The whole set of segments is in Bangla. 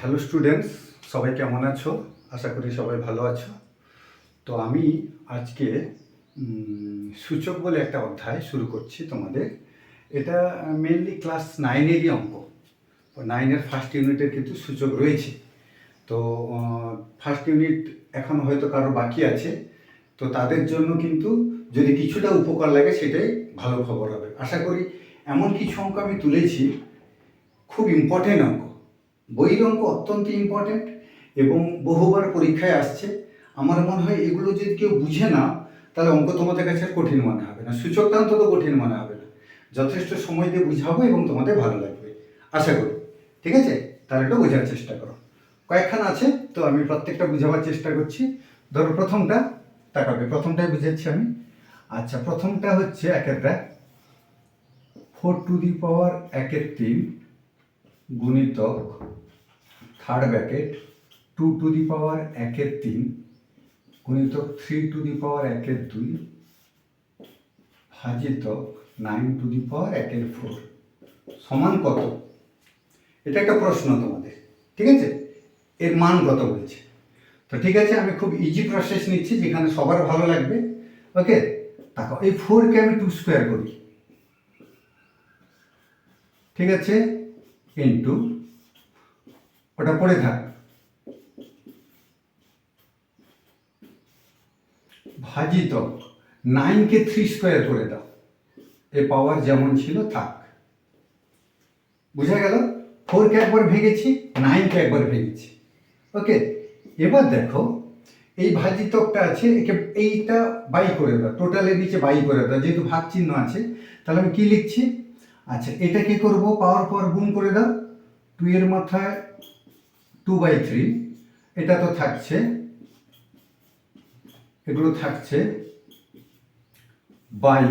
হ্যালো স্টুডেন্টস সবাই কেমন আছো? আশা করি সবাই ভালো আছো। তো আমি আজকে সূচক বলে একটা অধ্যায় শুরু করছি তোমাদের। এটা মেনলি ক্লাস নাইনেরই অঙ্ক। নাইনের ফার্স্ট ইউনিটের কিন্তু সূচক রয়েছে। তো ফার্স্ট ইউনিট এখন হয়তো কারও বাকি আছে। তো তাদের জন্য কিন্তু যদি কিছুটা উপকার লাগে, সেটাই ভালো খবর হবে। আশা করি এমন কিছু অঙ্ক আমি তুলেছি। খুব ইম্পর্টেন্ট অঙ্ক। বইয়ের অঙ্ক অত্যন্ত ইম্পর্টেন্ট এবং বহুবার পরীক্ষায় আসছে। আমার মনে হয় এগুলো যদি কেউ বুঝে না, তাহলে অঙ্ক তোমাদের কাছে আর কঠিন মনে হবে না। সূচকটা অন্তত কঠিন মনে হবে না। যথেষ্ট সময় দিয়ে বুঝাবো এবং তোমাদের ভালো লাগবে। আশা করি। ঠিক আছে? তাহলে একটু বোঝার চেষ্টা করো। কয়েকখান আছে, তো আমি প্রত্যেকটা বুঝাবার চেষ্টা করছি। ধরো প্রথমটা, তাকাবে। প্রথমটাই বুঝাচ্ছি আমি। আচ্ছা প্রথমটা হচ্ছে একের bracket four two the power একের তিন। গুণিতক third bracket two two the power একের তিন, গুণিতক থ্রি টু দি পাওয়ার একের দুই, ভাজিতক নাইন টু দি পাওয়ার একের ফোর সমান কত? এটা একটা প্রশ্ন তোমাদের, ঠিক আছে? এর মান কত বলছে? তো ঠিক আছে, আমি খুব ইজি প্রসেস নিচ্ছি, যেখানে সবার ভালো লাগবে। ওকে? দেখো, এই ফোরকে আমি টু স্কোয়ার করি। ঠিক আছে? ইন্টু ওটা পড়ে থাক। ভাজিত নাইনকে থ্রি স্কোয়ার করে দাও। এ পাওয়ার যেমন ছিল, থাক। বুঝা গেল? ফোরকে একবার ভেঙেছি, নাইনকে একবার ভেঙেছি। ওকে, এবার দেখো, এই ভাজিতকটা আছে, একে এইটা বাই করে দাও। টোটালের নিচে বাই করে দাও। যেহেতু ভাগ চিহ্ন আছে, তাহলে আমি কি লিখছি? আচ্ছা এটা কি করব? পাওয়ার পর গুণ করে দাও। টু এর মাথায় টু বাই থ্রি এটা তো থাকছে। এগুলো থাকছে বাই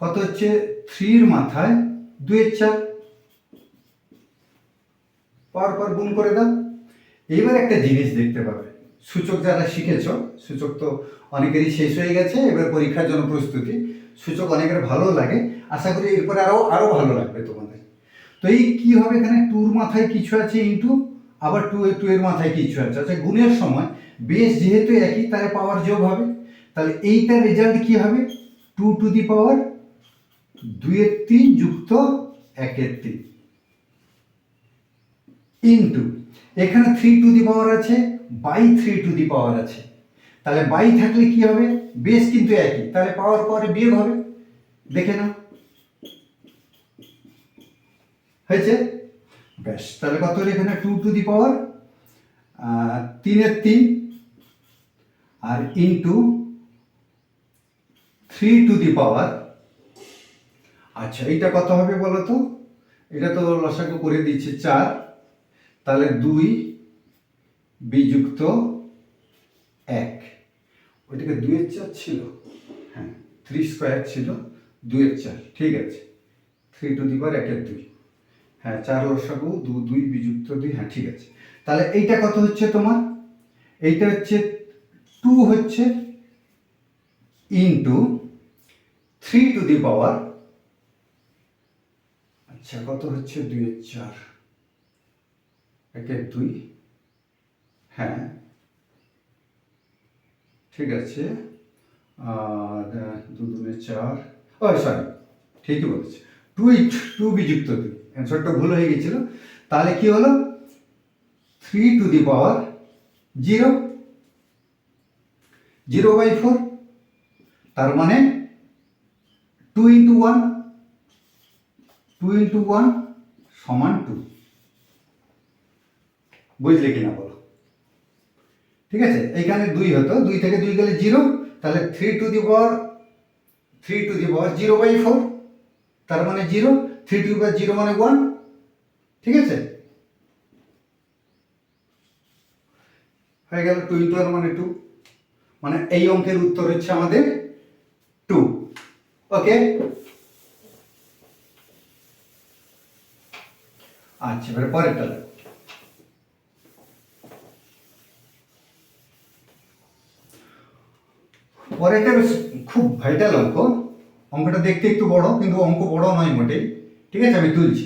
কত হচ্ছে? থ্রির মাথায় দুয়ের চার। পাওয়ার পর গুণ করে দাও। এবার একটা জিনিস দেখতে পাবে। সূচক যারা শিখেছ, সূচক তো অনেকেরই শেষ হয়ে গেছে, এবার পরীক্ষার জন্য প্রস্তুতি। সূচক অনেকের ভালো লাগে। আশা করি এরপরে আরও আরও ভালো লাগবে তোমাদের। তো এই কি হবে এখানে? টুর মাথায় কিছু আছে ইন্টু, আবার টু টু এর মাথায় কিছু আছে। আচ্ছা গুণের সময় বেশ যেহেতু একই, তাহলে পাওয়ার যোগ হবে। তাহলে এইটার রেজাল্ট কি হবে? টু টু দি পাওয়ার দুইয়ের তিন যুক্ত একের তিন। ইন্টু, এখানে থ্রি টু দি পাওয়ার আছে by three two the power আছে। তাহলে বাই থাকলে কি হবে? বেশ কিন্তু একই। তাহলে পাওয়ার পরে বিয়োগ হবে। দেখে নাও। হয়েছে? ব্যাস তাহলে কত হলো এখানে? টু টু দি পাওয়ার তিনের তিন, আর into three two the power আচ্ছা এইটা কত হবে বলো তো? এটা তো লসাগু করে দিচ্ছে চার। তাহলে দুই বিযুক্ত এক। ওইটাকে দুইয়ের চার ছিল। হ্যাঁ থ্রি স্কোয়ার ছিল, দুইয়ের চার। ঠিক আছে। থ্রি টু দি পাওয়ার একের দুই। হ্যাঁ চার লসাগু দু, দুই বিযুক্ত, দুই হ্যাঁ ঠিক আছে। তাহলে এইটা কত হচ্ছে তোমার? এইটা হচ্ছে টু হচ্ছে into three two the power আচ্ছা কত হচ্ছে? দুইয়ের চার। একের দুই। হ্যাঁ। ঠিক আছে। দু দুনে চার। ও সরি ঠিকই বলেছে। টু ইট টু বিযুক্ত দুই। অ্যান্সারটা ভুল হয়ে গেছিল। তাহলে কি হলো? Three two the power zero zero by four তার মানে two into one two into one সমান টু বুঝলে কিনা বলো? ঠিক আছে? এইখানে দুই হতো, দুই থেকে দুই গেলে জিরো তাহলে three two the power three two the power zero by four তার মানে zero three two by zero মানে ওয়ান ঠিক আছে? হয়ে গেল টু ইন্টু মানে টু মানে এই অঙ্কের উত্তর হচ্ছে আমাদের টু ওকে আচ্ছা এবারে পরেরটা দেখো। পরেরটা বেশ খুব ভাইটাল অঙ্ক। অঙ্কটা দেখতে একটু বড়, কিন্তু অঙ্ক বড় নয় মোটেই। ঠিক আছে আমি তুলছি।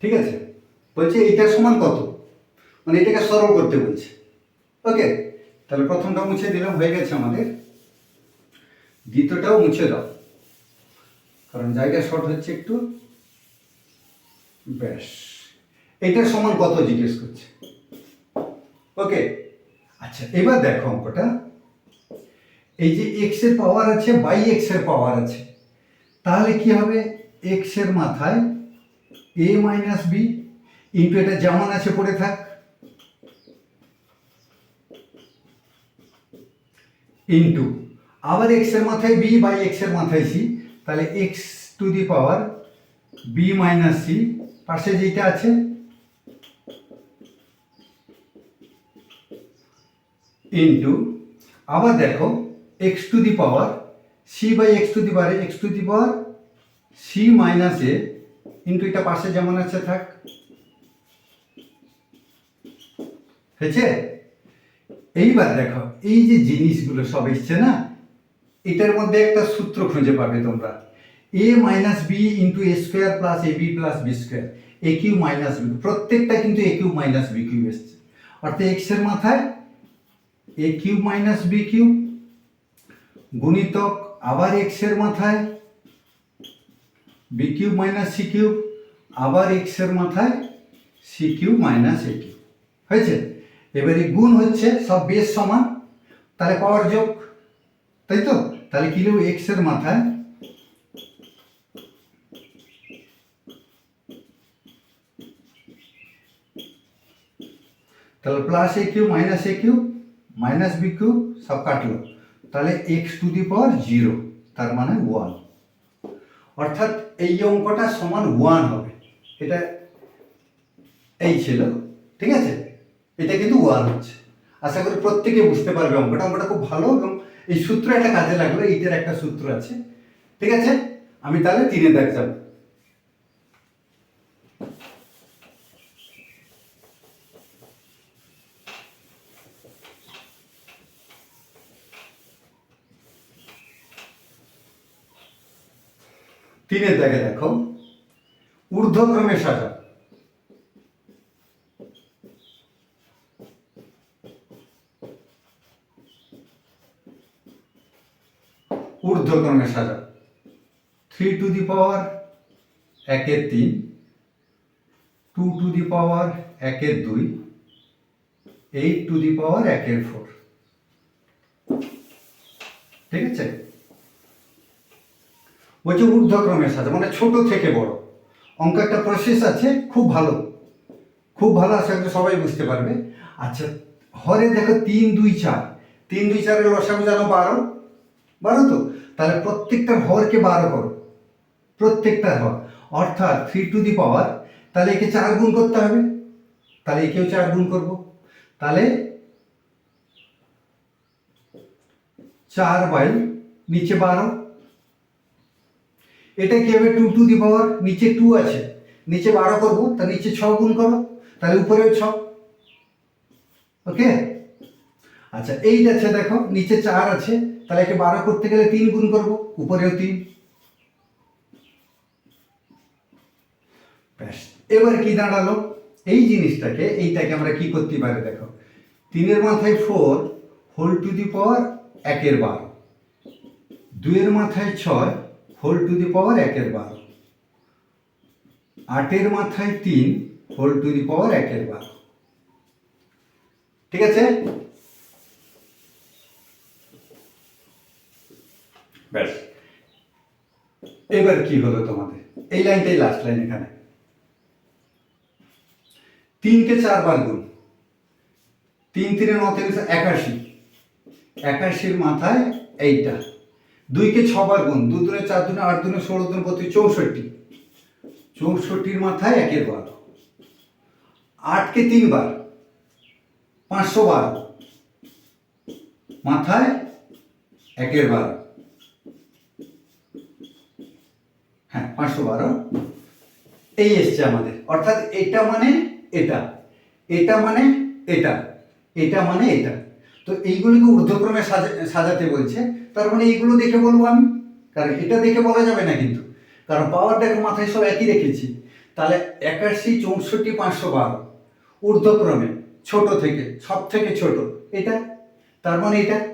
ঠিক আছে? বলছে এইটা সমান কত? মানে এটাকে সরল করতে বলছে। ওকে? তাহলে প্রথমটা মুছে দিলাম, হয়ে গেছে আমাদের। দ্বিতীয়টাও মুছে দাও। কারণ জায়গা শর্ট হচ্ছে একটু। ব্যাস। এটা সমান কত জিজ্ঞেস করছে। ওকে? আচ্ছা এবার দেখো অঙ্কটা। এই যে এক্সের পাওয়ার আছে বাই এক্সের পাওয়ার আছে, তাহলে কি হবে? এক্সের মাথায় এ মাইনাস বি ইন্টু এটা যেমন আছে পড়ে থাক। ইন্টু আবার এক্সের মাথায় বি বাই এক্সের মাথায় সি তাহলে X two the power B minus C পাশে যেটা আছে। ইন্টু আবার দেখো X two the power C by X two the power X two the power C minus A into এটা পাশে যেমন আছে, থাক। হয়েছে? এইবার দেখো, এই যে জিনিসগুলো সব এসছে না, এটার মধ্যে একটা সূত্র খুঁজে পাবে তোমরা। A minus B into A square plus A B plus B square A Q minus B প্রত্যেকটা কিন্তু A Q minus B Q এসছে। অর্থাৎ এক্সের মাথায় A Q minus B Q গুণিতক আবার এক্সের মাথায় B Q minus C Q আবার এক্সের মাথায় C Q minus A Q হয়েছে? এবারে গুণ হচ্ছে সব বেশ সমান, তাহলে পাওয়ার যোগ, তাই তো? তাহলে কি লিখব এক্সের মাথায় তাহলে plus A Q minus A Q minus B Q সব কাটলো। তাহলে X two the power zero তার মানে ওয়ান অর্থাৎ এই অঙ্কটা সমান ওয়ান হবে। এটা এই ছিল, ঠিক আছে? এটা কিন্তু ওয়ান হচ্ছে। আশা করি প্রত্যেকে বুঝতে পারবে অঙ্কটা। অঙ্কটা খুব ভালো এবং এই সূত্র একটা কাজে লাগল এইটার একটা সূত্র আছে। ঠিক আছে? আমি তাহলে তিনে দেখ যাব তিনের দেখে দেখো। ঊর্ধ্বক্রমে সাজা ঊর্ধ্বক্রমে সাজা থ্রি টু দি পাওয়ার একের তিন। টু টু দি পাওয়ার একের দুই। এইট টু দি পাওয়ার একের ফোর। ঠিক আছে? বলছে ঊর্ধ্বক্রমের সাথে মানে ছোট থেকে বড়। অঙ্ক একটা প্রসেস আছে, খুব ভালো। খুব ভালো, আশা করি সবাই বুঝতে পারবে। আচ্ছা হরে দেখো তিন, দুই, চার। তিন, দুই, চারের লসাগু জানো বারো? বারো তো? তাহলে প্রত্যেকটার হরকে বারো করো। প্রত্যেকটার হর। অর্থাৎ থ্রি টু দি পাওয়ার, তাহলে একে চার গুণ করতে হবে। তাহলে একেও চার গুণ করব। তাহলে চার বাই নিচে বারো এটা কি হবে? টু টু দি পাওয়ার নিচে টু আছে। নিচে বারো করব, তা নিচে ছ গুণ করো, তাহলে উপরেও ছ। ওকে আচ্ছা এইটা আছে দেখো, নিচে চার আছে, তাহলে একে বারো করতে গেলে তিন গুণ করব, উপরেও তিন। ব্যাস, এবার কি দাঁড়াল? এই জিনিসটাকে, এইটাকে আমরা কি করতে পারি দেখো? তিনের মাথায় four whole two the power একের বারো। দুইয়ের মাথায় ছয় হোল টু দি পাওয়ার একের বারো। আটের মাথায় তিন, হোল টু দি পাওয়ার একের বারো। ঠিক আছে? ব্যাস। এবার কি হলো তোমাদের? এই লাইনটাই লাস্ট লাইন এখানে। তিনকে চারবার গুণ। তিন তিনে ন একাশি। একাশির মাথায় এইটা। দুইকে ছবার গুণ, দু দুনে চার দুনে আট দুনে ষোলো দুনে বত্রিশ, চৌষট্টি। চৌষট্টির মাথায় একের বার। আটকে তিনবার, পাঁচশো বার। মাথায় একের বার। হ্যাঁ পাঁচশো বারো এই এসছে আমাদের। অর্থাৎ এটা মানে এটা এটা মানে এটা এটা মানে এটা। তো এইগুলিকে ঊর্ধ্বক্রমে সাজা, সাজাতে বলছে। তার মানে এইগুলো দেখে বলব আমি? কারণ এটা দেখে বলা যাবে না কিন্তু। কারণ পাওয়ার দেখো মাথায় সব একই রেখেছি। তাহলে একাশি চৌষট্টি পাঁচশো বারো ঊর্ধ্বক্রমে, ছোট থেকে, সব থেকে ছোট, এটা? তার মানে এটা?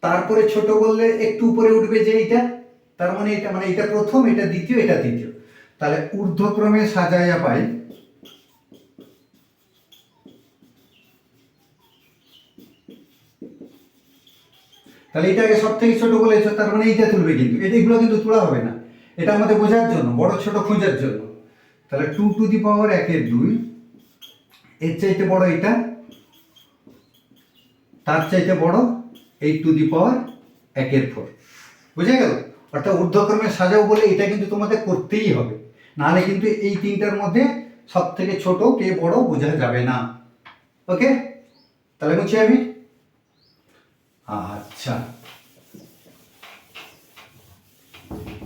তারপরে ছোট বললে একটু উপরে উঠবে যে এইটা? তার মানে এটা মানে এটা প্রথম, এটা দ্বিতীয়, এটা তৃতীয়। তাহলে ঊর্ধ্বক্রমে সাজাইয়া পাই তাহলে এটাকে সব থেকে ছোট বলেছ তার মানে এইটা তুলবে কিন্তু। এটা এগুলো কিন্তু তোলা হবে না। এটা আমাদের বোঝার জন্য, বড় ছোট খোঁজার জন্য। তাহলে টু টু দি পাওয়ার একের দুই, এর চাইতে বড় এটা তার চাইতে বড় এইট টু দি পাওয়ার একের ফোর বুঝে গেল? অর্থাৎ ঊর্ধ্বক্রমে সাজাও বলে এটা কিন্তু তোমাদের করতেই হবে। নাহলে কিন্তু এই তিনটার মধ্যে সব থেকে ছোট কে বড় বোঝা যাবে না। ওকে? তাহলে বুঝছি আমি। আচ্ছা।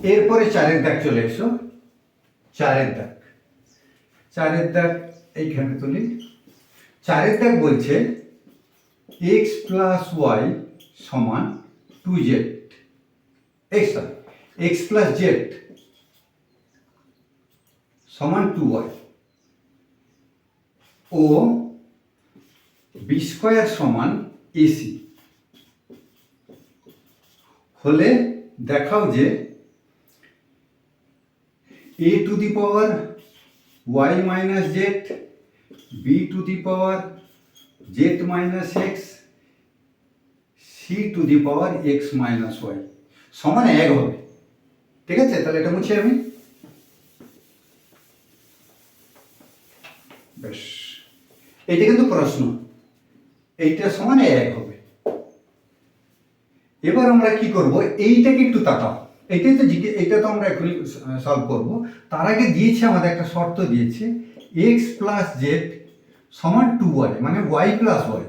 এরপরে চারের দাগ চলে এসো। চারের দাগ। চারের দাগ এইখানে তুলি। চারের দাগ বলছে এক্স প্লাস ওয়াই সমান two Z X X plus Z সমান টু ওয়াই ও বি স্কোয়ার সমান এসি হলে দেখাও যে A two the power Y minus Z B two the power Z minus X C two the power X minus Y সমান এক হবে। ঠিক আছে? তাহলে এটা মুছি আমি। বেশ। এটা কিন্তু প্রশ্ন। এইটা সমান এক হবে। এবার আমরা কি করব? এইটাকে একটু তাকাও। এটাই তো এটা তো আমরা এখনই সলভ করব। তার আগে দিয়েছে আমাদের একটা শর্ত দিয়েছে এক্স প্লাস জেড সমান টু ওয়াই মানে ওয়াই প্লাস ওয়াই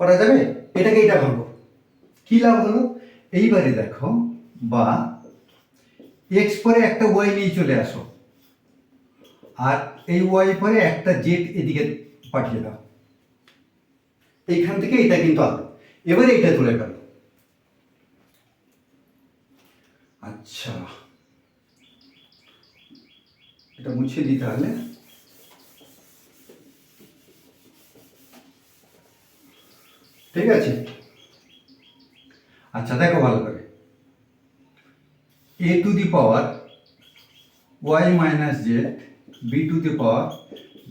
করা যাবে? এটাকে এটা ভাঙবো কি লাভ হলো? এইবারে দেখো, বা এক্স পরে একটা ওয়াই নিয়ে চলে আসো, আর এই ওয়াই পরে একটা জেড এদিকে পাঠিয়ে দাও। এইখান থেকে এটা কিন্তু আলো এবারে এটা তুলে গেল আচ্ছা। এটা মুছে দিই তাহলে। ঠিক আছে? আচ্ছা দেখো ভালো করে। A two the power Y minus Z B two the power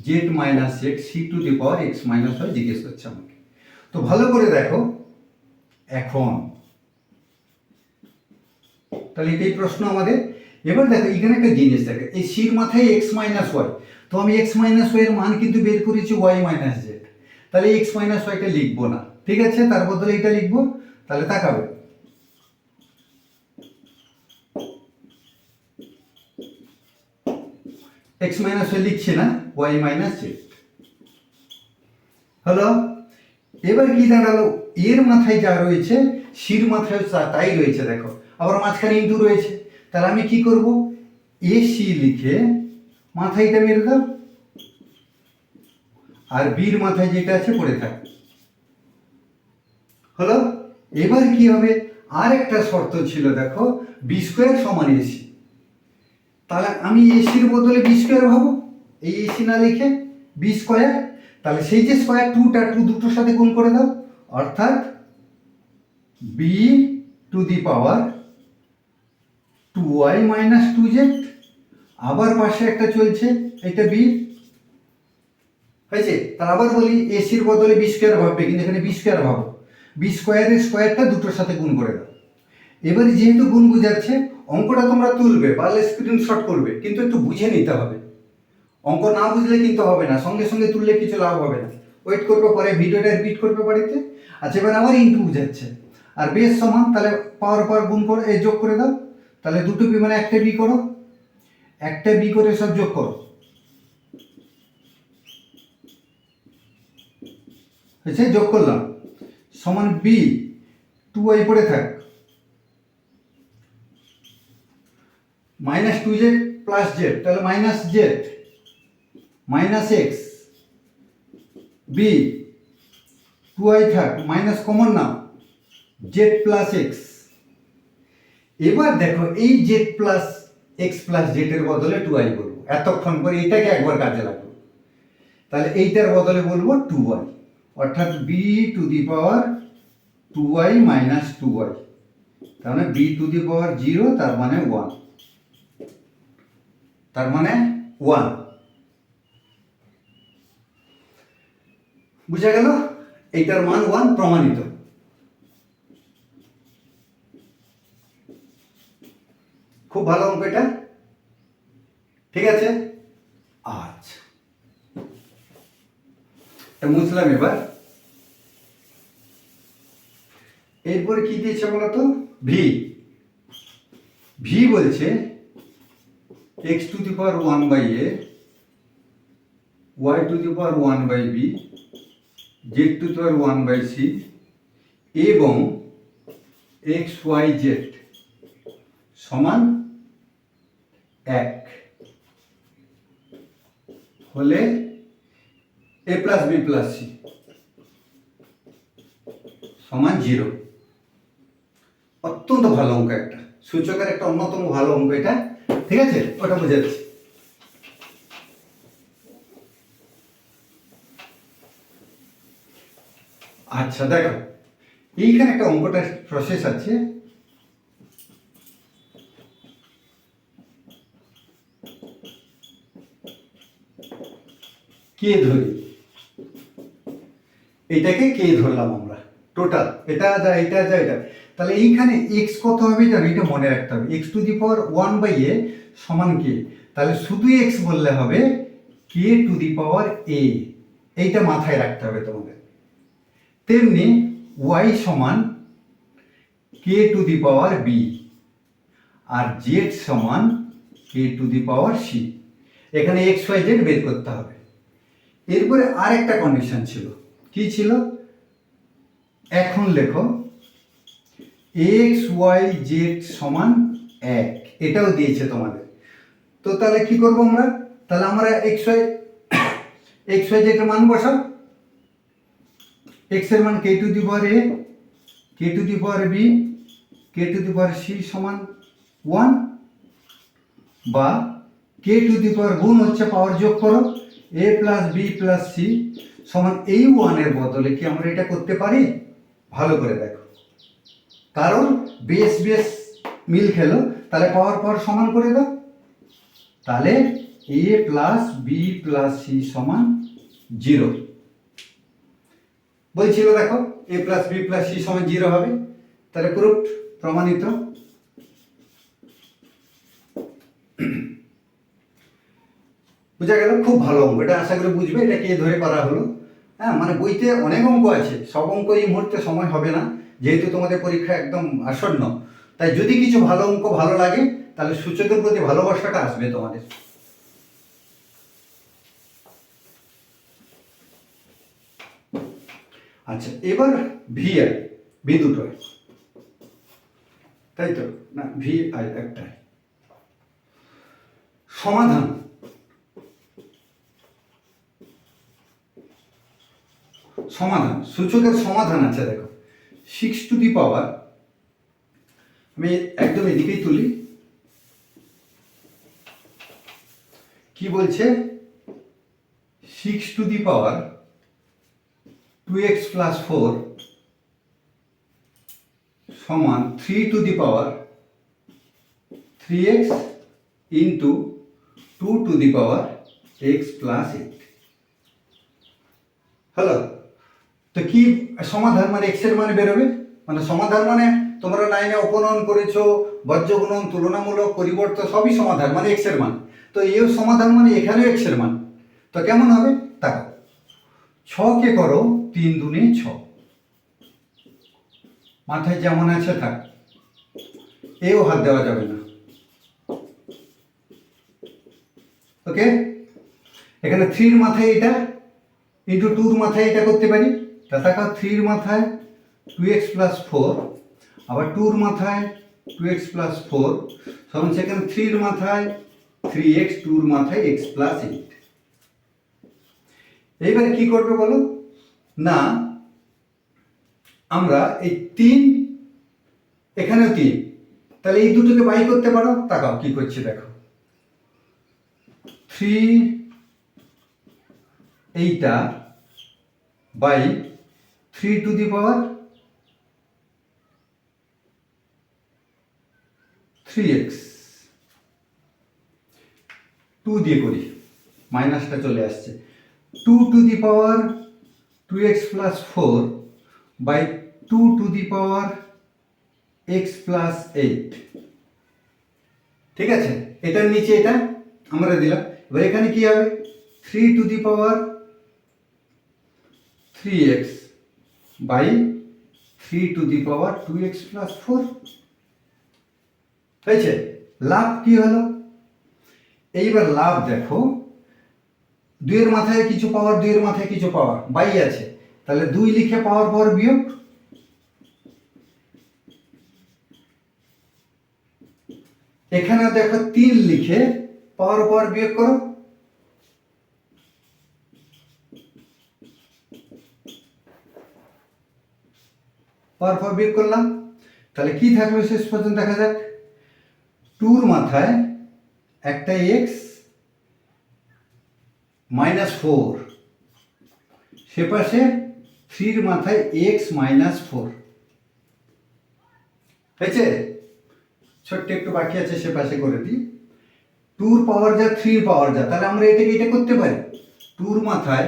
Z minus X C two the power X minus Y জিজ্ঞেস করছে আমাকে। তো ভালো করে দেখো এখন। তাহলে এটাই প্রশ্ন আমাদের। এবার দেখো, এখানে একটা জিনিস দেখে, এই সির মাথায় এক্স মাইনাস ওয়াই তো আমি এক্স মাইনাস ওয়াই এর মান কিন্তু বের করেছি ওয়াই মাইনাস জেড তাহলে এক্স মাইনাস ওয়াইটা লিখব না। ঠিক আছে? তার বদলে এটা লিখব। তাহলে তাকাবে। এক্স মাইনাস ওয়াই লিখছে না ওয়াই মাইনাস জেড হলো এবার কি দাঁড়াল? এর মাথায় যা রয়েছে, শির মাথায় তাই রয়েছে, দেখো। আবার মাঝখানে ইন্টু রয়েছে। তাহলে আমি কি করব? এ, সি লিখে মাথায় এটা মেরে দাও আর বির মাথায় যেটা আছে, পড়ে থাক। হলো? এবার কি হবে? আর একটা শর্ত ছিল, দেখো বি স্কোয়ার সমান এসি তাহলে আমি এসির বদলে বি স্কোয়ার ভাবো? এই এসি না লিখে বি স্কোয়ার তাহলে সেই যে স্কোয়ার টুটা টু দুটোর সাথে গুণ করে দাও, অর্থাৎ B to the power two Y minus two Z আবার পাশে একটা চলছে, এটা বি হয়েছে? তার আবার বলি এসির বদলে বি স্কোয়ার ভাববে কিন্তু এখানে বি স্কোয়ার ভাবো বি স্কোয়ারের স্কোয়ারটা দুটোর সাথে গুণ করে দাও। এবারে যেহেতু গুণ বুঝাচ্ছে, অঙ্কটা তোমরা তুলবে পারলে স্ক্রিনশট করবে, কিন্তু একটু বুঝে নিতে হবে। অঙ্ক না বুঝলে কিন্তু হবে না, সঙ্গে সঙ্গে তুললে কিছু লাভ হবে না। ওয়েট করবে পরে ভিডিওটা রিপিট করবে বাড়িতে। আচ্ছা এবার আবার ইন্টু বুঝাচ্ছে। আর বেশ সমান, তাহলে পাওয়ার পাওয়ার গুণ করে যোগ করে দাও। তাহলে দুটো বি মানে একটা বি করো। একটা বি করে সব যোগ করো। হয়েছে? যোগ করলাম। সমান বি টু ওয়াই পড়ে থাক। Minus two Z plus Z তাহলে minus Z minus X B two I থাক মাইনাস কমন নাও জেড প্লাস এক্স এবার দেখো, এই Z plus X plus Z এর বদলে টু আই বলব। এতক্ষণ পরে এটাকে একবার কাজে লাগবো তাহলে এইটার বদলে বলব টু ওয়াই অর্থাৎ B to the power two Y minus two Y তার মানে B to the power zero তার মানে ওয়ান তার মানে ওয়ান বুঝা গেল? এইটার মান ওয়ান প্রমাণিত। খুব ভালো অঙ্ক এটা। ঠিক আছে? আচ্ছা। মুছলাম এবার। এরপরে কি দিয়েছে বলতো? ভি ভি বলছে X to the power one by A Y to the power one by B Z to the power one by C এবং এক্স ওয়াই জেড সমান এক হলে A plus B plus C সমান জিরো অত্যন্ত ভালো অঙ্ক একটা। সূচকের একটা অন্যতম ভালো অঙ্ক এটা। ঠিক আছে? ওটা বোঝাচ্ছি। আচ্ছা দেখো। এইখানে একটা অঙ্কটা প্রসেস আছে। কে ধরি? এটাকে কে ধরলাম আমরা? টোটাল এটা যা এটা যা, এটা। তাহলে এইখানে এক্স কত হবে জানো? এটা মনে রাখতে হবে। X to the power one by A সমান কে তাহলে শুধু এক্স বললে হবে কে টু দি পাওয়ার এ এইটা মাথায় রাখতে হবে তোমাদের। তেমনি ওয়াই সমান K to the power B R Z সমান K to the power C এখানে এক্স ওয়াই জেড বের করতে হবে। এরপরে আর একটা কন্ডিশন ছিল। কি ছিল? এখন লেখো এক্স ওয়াই জেড সমান এক। এটাও দিয়েছে তোমাদের। তো তাহলে কি করব আমরা? তাহলে আমরা X Y X Y Z মান বসাও। এক্সের মান K to the power A K to the power B K to the power C সমান ওয়ান বা কে টু দি পাওয়ার গুণ হচ্ছে পাওয়ার যোগ করো A plus B plus C সমান এই ওয়ানের বদলে কি আমরা এটা করতে পারি? ভালো করে দেখো। কারণ বেস বেস মিল খেলো, তাহলে পাওয়ার পাওয়ার সমান করে দাও। তাহলে A plus B plus C সমান জিরো বলছিল, দেখো A plus B plus C সমান জিরো হবে। তাহলে প্রুফ প্রমাণিত। বোঝা গেল, খুব ভালো অঙ্ক। এটা আশা করি বুঝবে, এটা কে ধরে করা হলো। হ্যাঁ মানে বইতে অনেক অঙ্ক আছে। সব অঙ্ক এই মুহূর্তে সময় হবে না, যেহেতু তোমাদের পরীক্ষা একদম আসন্ন। তাই যদি কিছু ভালো অঙ্ক ভালো লাগে, তাহলে সূচকের প্রতি ভালোবাসাটা আসবে তোমাদের। আচ্ছা এবার ভি আই ভি দুটো তাই তো? না ভি আই একটাই সমাধান। সমাধান, সূচকের সমাধান আছে, দেখো। সিক্স টু দি পাওয়ার আমি একদম এদিকেই তুলি। কি বলছে? Six to the power two X plus four সমান three to the power three X into two to the power X plus eight hello তো কি সমাধান মানে এক্সের মানে বেরোবে? মানে সমাধান মানে তোমরা নাইনে অপনয়ন করেছ বজ্রগুণন তুলনামূলক পরিবর্তন, সবই সমাধান মানে এক্সের মান। তো এও সমাধান মানে এখানেও এক্সের মান। তো কেমন হবে? দেখো, ছকে করো তিন দুনে ছ। মাথায় যেমন আছে থাক এও হাত দেওয়া যাবে না। ওকে? এখানে থ্রির মাথায় এটা ইন্টু টুর মাথায় এটা করতে পারি। তা দেখো থ্রির মাথায় টু এক্স প্লাস ফোর আবার টুর মাথায় টু এক্স প্লাস ফোর তখন সেখানে থ্রির মাথায় থ্রি এক্স টুর মাথায় এক্স প্লাস এইট এইবারে কি করবে বলো? না, আমরা এই তিন, এখানেও তিন। তাহলে এই দুটোকে বাই করতে পারো? তাকাও, কি করছি দেখো। থ্রি, এইটা by three to the power three X. Two দিয়ে করি, মাইনাসটা চলে আসছে। Two to the power two X plus four by two to the power X plus eight ঠিক আছে? এটার নিচে এটা আমরা দিলাম। এবার এখানে কি হবে? Three to the power three X by three to the power two X plus four হয়েছে? লাভ কি হলো? এইবার লাভ দেখো। দুইয়ের মাথায় কিছু পাওয়ার দুইয়ের মাথায় কিছু পাওয়ার বাই আছে। তাহলে দুই লিখে পাওয়ার পর বিয়োগ এখানে দেখো তিন লিখে পাওয়ার পর বিয়োগ করো। পাওয়ার পর বিয়োগ করলাম। তাহলে কি থাকল শেষ পর্যন্ত দেখা যাক। টুর মাথায় একটা এক্স মাইনাস ফোর সে পাশে থ্রির মাথায় এক্স মাইনাস ফোর হয়েছে? ছোট্ট একটু বাকি আছে, সে পাশে করে দিই। টুর পাওয়ার যা থ্রির পাওয়ার যা, তাহলে আমরা এটাকে এটা করতে পারি। টুর মাথায়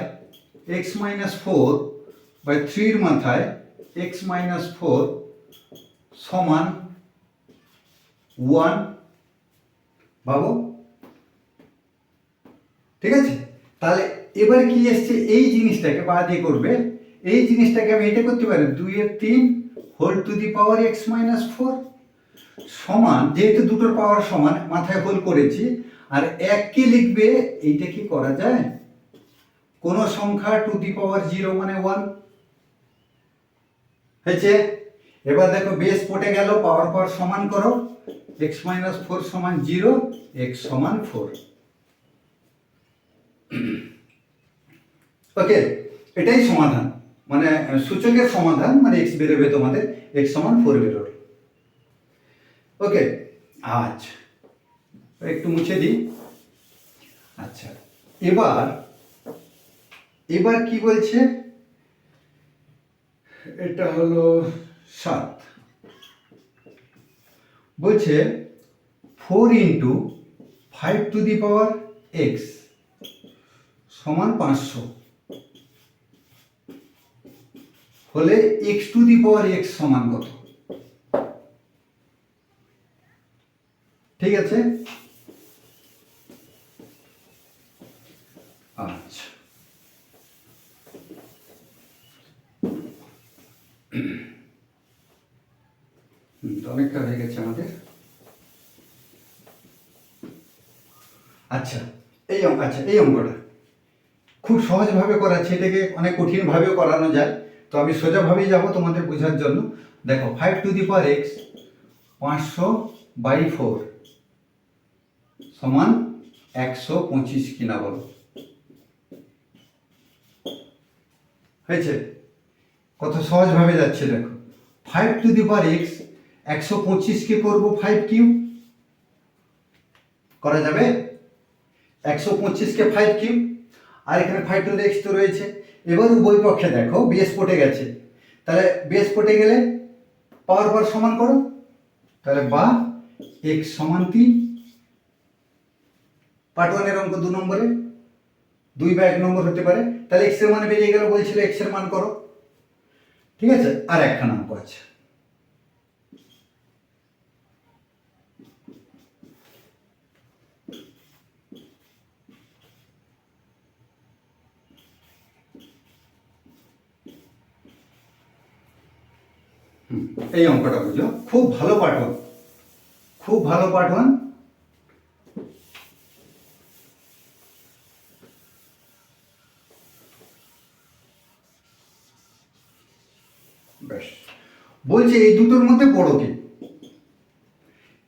এক্স মাইনাস ফোর বাই থ্রির মাথায় এক্স মাইনাস ফোর সমান ওয়ান ভাবো ঠিক আছে? তাহলে এবার কি এসছে? এই জিনিসটাকে বা দিয়ে করবে। এই জিনিসটাকে আমি এটা করতে পারি। দুইয়ের তিন whole to the power X minus four সমান, যেহেতু দুটোর পাওয়ার সমান, মাথায় হোল করেছি। আর এক কি লিখবে, এইটা কি করা যায়? কোন সংখ্যা টু দি পাওয়ার জিরো মানে ওয়ান। হয়েছে? এবার দেখো, বেস পটে গেল, পাওয়ার পাওয়ার সমান করো। এক্স মাইনাস ফোর সমান জিরো, এক্স সমান ফোর। ওকে এটাই সমাধান। মানে সূচকের সমাধান মানে এক্স বেরোবে তোমাদের এক্স সমান ফোর বেরোবে ওকে আজ একটু মুছে দিই। আচ্ছা এবার এবার কি বলছে? এটা হলো সাত। বলছে four into five to the power X সমান পাঁচশো। হলে X to the power X সমান কত? ঠিক আছে? আচ্ছা। অনেকটা হয়ে গেছে আমাদের। আচ্ছা এই অঙ্ক আচ্ছা এই অঙ্কটা। খুব সহজভাবে করাচ্ছে এটাকে অনেক কঠিনভাবেও করানো যায়। তো আমি সোজাভাবেই যাব তোমাদের বোঝার জন্য। দেখো five to the power X পাঁচশো বাই ফোর সমান একশো পঁচিশ কিনা বলো। হয়েছে? কত সহজভাবে যাচ্ছে দেখো। Five to the power X একশো পঁচিশকে করব ফাইভ কিউ করা যাবে? একশো পঁচিশকে ফাইভ কিউ আর এখানে ফাইভ টু এক্স তো রয়েছে। এবার উভয় পক্ষে দেখো বেস পটে গেছে। তাহলে বেস পটে গেলে পাওয়ার পর সমান করো। তাহলে বা এক্স সমান তিন। পার্ট ওয়ানের অঙ্ক দু নম্বরে। দুই বা এক নম্বর হতে পারে। তাহলে এক্সের মানে বেরিয়ে গেল, বলছিল এক্সের মান করো। ঠিক আছে? আর একখানা অঙ্ক আছে। এই অঙ্কটা বুঝো খুব ভালো পাঠন খুব ভালো পাঠন ব্যাস। বলছে, এই দুটোর মধ্যে বড় কে?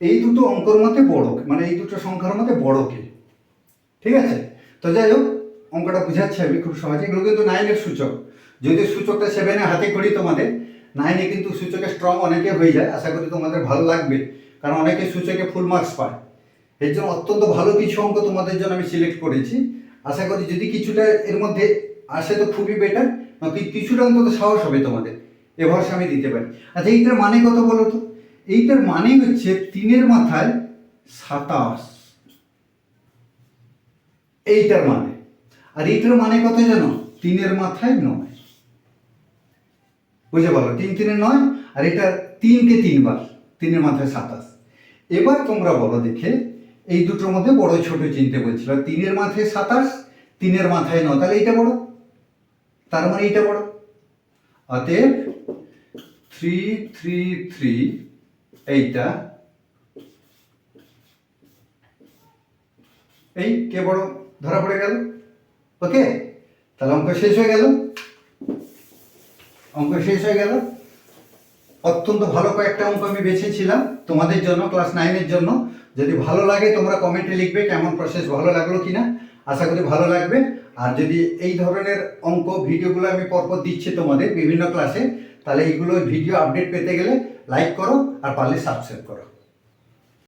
এই দুটো অঙ্কর মধ্যে বড় মানে এই দুটো সংখ্যার মধ্যে বড় কে? ঠিক আছে? তো যাই হোক, অঙ্কটা বুঝাচ্ছি আমি খুব সহজে এগুলো কিন্তু নাইনের সূচক। যদি সূচকটা সেভেনে হাতে করি তোমাদের নাইনে কিন্তু সূচকে স্ট্রং অনেকে হয়ে যায়, আশা করি তোমাদের ভালো লাগবে, কারণ অনেকে সূচকে ফুল মার্কস পায়। এর জন্য অত্যন্ত ভালো কিছু অঙ্ক তোমাদের জন্য আমি সিলেক্ট করেছি। আশা করি যদি কিছুটা এর মধ্যে আসে তো খুবই বেটার কিছুটা অন্তত সাহস হবে তোমাদের। এ ভরসা আমি দিতে পারি। আচ্ছা এইটার মানে কত বলো তো? এইটার মানে হচ্ছে তিনের মাথায় সাতাশ। এইটার মানে। আর এইটার মানে কত জানো? তিনের মাথায় নয়। বুঝে বলো, তিন তিনে নয়, আর এটা তিনকে তিনবার, তিনের মাথায় সাতাশ। এবার তোমরা বলো দেখে, এই দুটোর মধ্যে বড় ছোট চিনতে বলছিল, তিনের মাথায় সাতাশ, তিনের মাথায় নয়, তাহলে এইটা বড় তার মানে এইটা বড় অতএব থ্রি থ্রি থ্রি এইটা, এই কে বড়? ধরা পড়ে গেল। ওকে তাহলে অঙ্ক শেষ হয়ে গেল। অঙ্ক শেষ হয়ে গেল। অত্যন্ত ভালো কয়েকটা অঙ্ক আমি বেছেছিলাম তোমাদের জন্য ক্লাস নাইনের জন্য। যদি ভালো লাগে, তোমরা কমেন্টে লিখবে কেমন প্রসেস ভালো লাগল কি না আশা করি ভালো লাগবে। আর যদি এই ধরনের অঙ্ক ভিডিওগুলো আমি পরপর দিচ্ছি তোমাদের বিভিন্ন ক্লাসে তাহলে এইগুলো ভিডিও আপডেট পেতে গেলে লাইক করো আর পারলে সাবস্ক্রাইব করো।